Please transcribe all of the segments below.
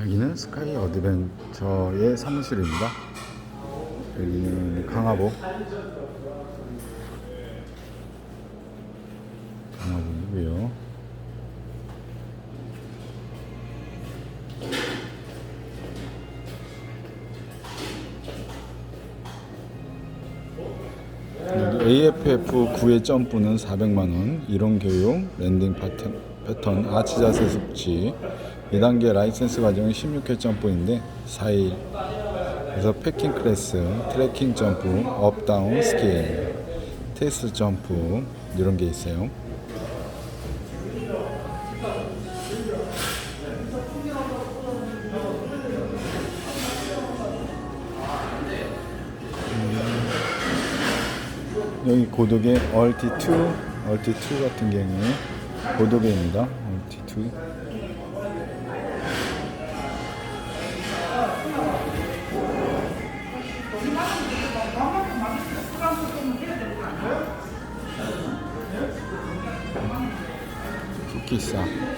여기는 스카이 어드벤처의 사무실입니다. 여기는 강화보. 강화보이고요. AFF 9의 점프는 400만원, 이론 교육, 랜딩 패턴, 패턴 아치 자세 숙지, 2단계 라이센스 과정은 16회 점프인데 4일. 그래서 패킹 클래스, 트래킹 점프, 업, 다운, 스케일, 테스트 점프, 이런 게 있어요. 여기 고독의 얼티2, 얼티2 같은 경우에 고독의입니다. 얼티2. 쿠키싸.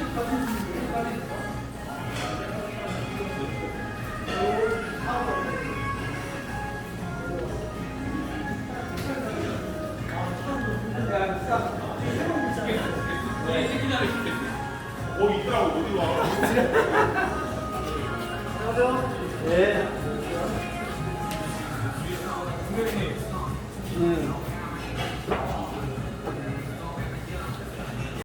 어 있더라고 어디 와? 안녕하세요. 예. 선생님.